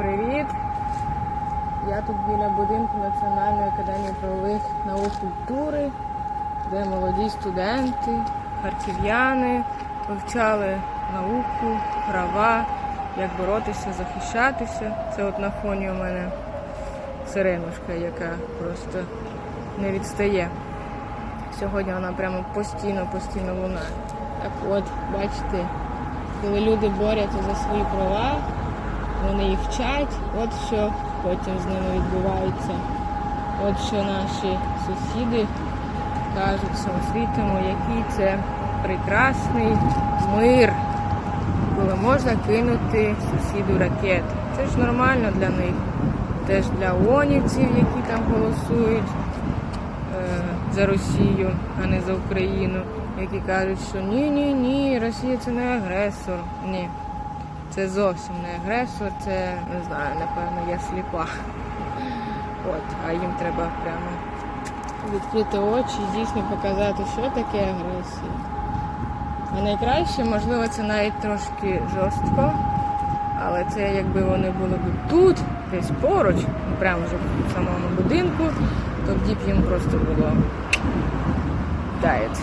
привіт! Я тут біля будинку Національної академії правових наук культури, де молоді студенти, харків'яни вивчали науку, права, як боротися, захищатися. Це от на фоні у мене сиренушка, яка просто не відстає. Сьогодні вона прямо постійно, постійно лунає. Так от, бачите, коли люди борються за свої права, вони їх вчать, от що потім з ними відбувається. От що наші сусіди кажуть всьому світому, який це прекрасний мир, коли можна кинути сусіду ракет. Це ж нормально для них. Теж для ООНівців, які там голосують е, за Росію, а не за Україну, які кажуть, що ні, ні, ні, Росія це не агресор. Ні. Це зовсім не агресор, це не знаю, напевно, я сліпа. От, а їм треба прямо відкрити очі і дійсно показати, що таке агресія. А найкраще, можливо, це навіть трошки жорстко, але це якби вони були б тут, десь поруч, прямо вже в самому будинку, тоді б їм просто було дает.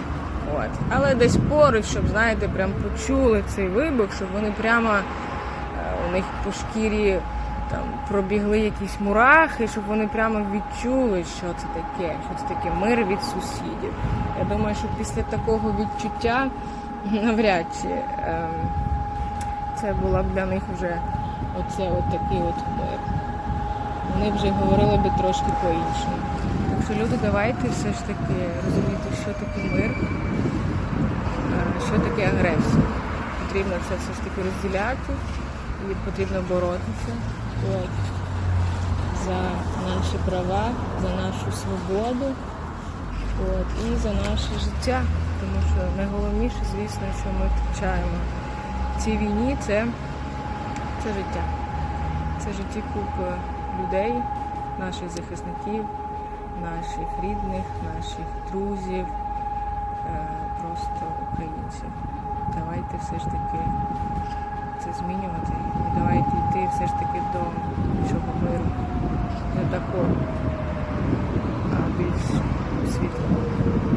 От. Але десь поруч, щоб, знаєте, прям почули цей вибух, щоб вони прямо е, у них по шкірі там пробігли якісь мурахи, щоб вони прямо відчули, що це таке, що це таке мир від сусідів. Я думаю, що після такого відчуття навряд чи ем, це була б для них вже оце от такий от мир. Вони вже говорили би трошки по-іншому. Що люди, давайте все ж таки розуміти, що таке мир, е, що таке агресія. Потрібно це все ж таки розділяти і потрібно боротися от, за наші права, за нашу свободу от, і за наше життя. Тому що найголовніше, звісно, що ми втрачаємо в цій війні це, це життя. Це житті купи людей, наших захисників, наших рідних, наших друзів, е, просто українців. Давайте все ж таки це змінювати. І давайте йти все ж таки до цього миру. Не такого, а більш світлого.